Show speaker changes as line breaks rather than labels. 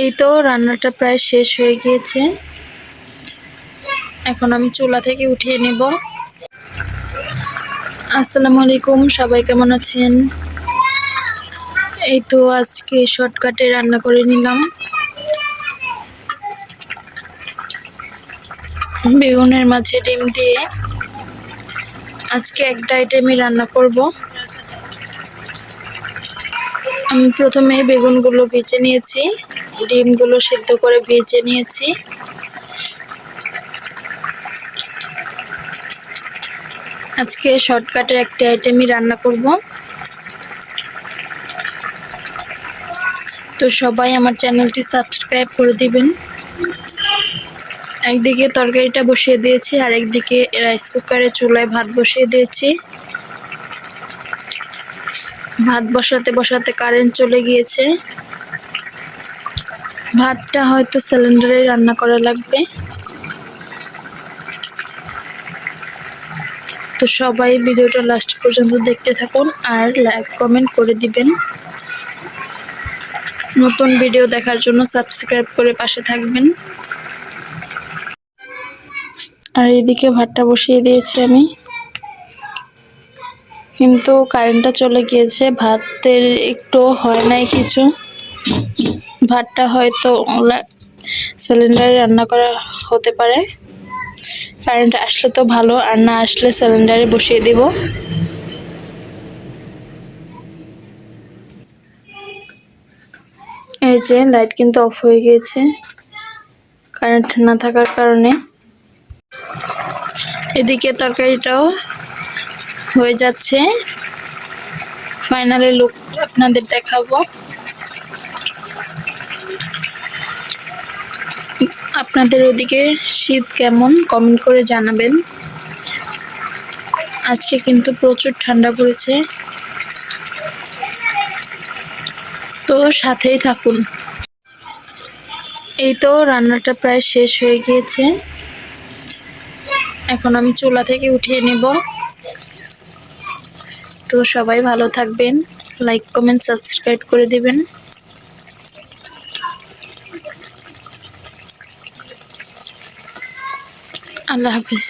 এই তো রান্নাটা প্রায় শেষ হয়ে গিয়েছে। এখন আমি চুলা থেকে উঠিয়ে নেব। আসসালামু আলাইকুম, সবাই কেমন আছেন? এই তো আজকে শর্টকাটে রান্না করে নিলাম। বেগুনের মাঝে ডিম দিয়ে। আজকে একটা আইটেমই রান্না করব। আমি প্রথমে বেগুনগুলো ভেজে নিয়েছি, ডিমগুলো সেদ্ধ করে ভেজে নিয়েছি। আজকে শর্টকাটে একটা আইটেমই রান্না করব। তো সবাই আমার চ্যানেলটি সাবস্ক্রাইব করে দিবেন। একদিকে তরকারিটা বসিয়ে দিয়েছি আর একদিকে রাইস কুকারে চুলায় ভাত বসিয়ে দিয়েছি। ভাত বসাতে বসাতে কারেন্ট চলে গিয়েছে। ভাতটা হয়তো সিলিন্ডারে রান্না করা লাগবে। তো সবাই ভিডিওটা লাস্ট পর্যন্ত দেখতে থাকুন আর লাইক কমেন্ট করে দিবেন। নতুন ভিডিও দেখার জন্য সাবস্ক্রাইব করে পাশে থাকবেন। আর এদিকে ভাতটা বসিয়ে দিয়েছি আমি। কিন্তু কারেন্টটা চলে গিয়েছে। ভাতের একটু হয় নাই কিছু। ভাতটা হয়তো সিলিন্ডারে রান্না করা হতে পারে। কারেন্ট আসলে তো ভালো, আর না আসলে সিলিন্ডারে বসিয়ে দিব। এই যে লাইট কিন্তু অফ হয়ে গিয়েছে। কারেন্ট না থাকার কারণে। এদিকে তরকারিটাও হয়ে যাচ্ছে। ফাইনালি লুক আপনাদের দেখাবো। আপনাদের ওদিকে শীত কেমন কমেন্ট করে জানাবেন। আজকে কিন্তু প্রচুর ঠান্ডা পড়েছে। তো সাথেই থাকুন। এই তো রান্নাটা প্রায় শেষ হয়ে গিয়েছে। এখন আমি চুলা থেকে উঠিয়ে নেব। তো সবাই ভালো থাকবেন। লাইক কমেন্ট সাবস্ক্রাইব করে দেবেন। আল্লাহ হাফিজ।